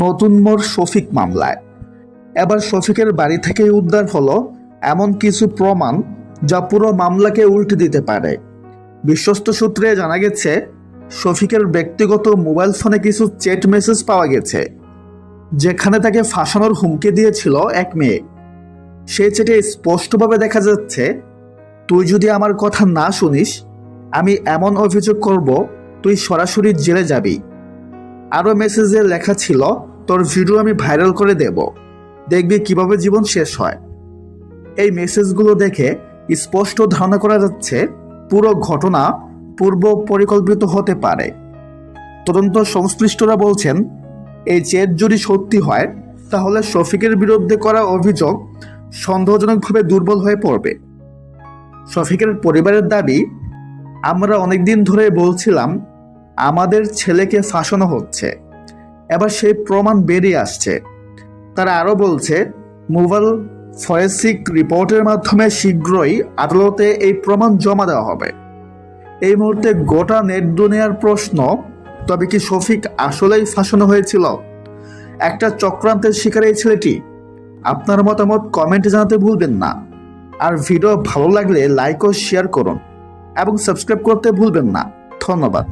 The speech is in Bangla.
নতুন মোড় শফিক মামলায়। এবার শফিকের বাড়ি থেকে উদ্ধার হলো এমন কিছু প্রমাণ যা পুরো মামলাকে উল্টে দিতে পারে। বিশ্বস্ত সূত্রে জানা গেছে, শফিকের ব্যক্তিগত মোবাইল ফোনে কিছু চ্যাট মেসেজ পাওয়া গেছে, যেখানে তাকে ফাঁসানোর হুমকি দিয়েছিল এক মেয়ে। সেই চ্যাটে স্পষ্টভাবে দেখা যাচ্ছে, তুই যদি আমার কথা না শুনিস, আমি এমন অভিযোগ করব, তুই সরাসরি জেলে যাবি। আরও মেসেজে লেখা ছিল, তোর ভিডিও আমি ভাইরাল করে দেব। দেখবি কীভাবে জীবন শেষ হয়। এই মেসেজগুলো দেখে স্পষ্ট ধারণা করা যাচ্ছে, পুরো ঘটনা পূর্ব পরিকল্পিত হতে পারে। তদন্ত সংশ্লিষ্টরা বলছেন, এই চেট যদি সত্যি হয়, তাহলে শফিকের বিরুদ্ধে করা অভিযোগ সন্দেহজনকভাবে দুর্বল হয়ে পড়বে। শফিকের পরিবারের দাবি, আমরা অনেকদিন ধরে বলছিলাম আমাদের ছেলেকে ফাঁসানো হচ্ছে। এবার সেই প্রমাণ বেরিয়ে আসছে। তারা আরও বলছে মোবাইল ফরেন্সিক রিপোর্টের মাধ্যমে শীঘ্রই আদালতে এই প্রমাণ জমা দেওয়া হবে। এই মুহূর্তে গোটা নেট দুনিয়ার প্রশ্ন, তবে কি শফিক আসলেই ফাঁসানো হয়েছিল? একটা চক্রান্তের শিকার এই ছেলেটি? আপনার মতামত কমেন্টে জানাতে ভুলবেন না। আর ভিডিও ভালো লাগলে লাইক ও শেয়ার করুন। এবং সাবস্ক্রাইব করতে ভুলবেন না। ধন্যবাদ।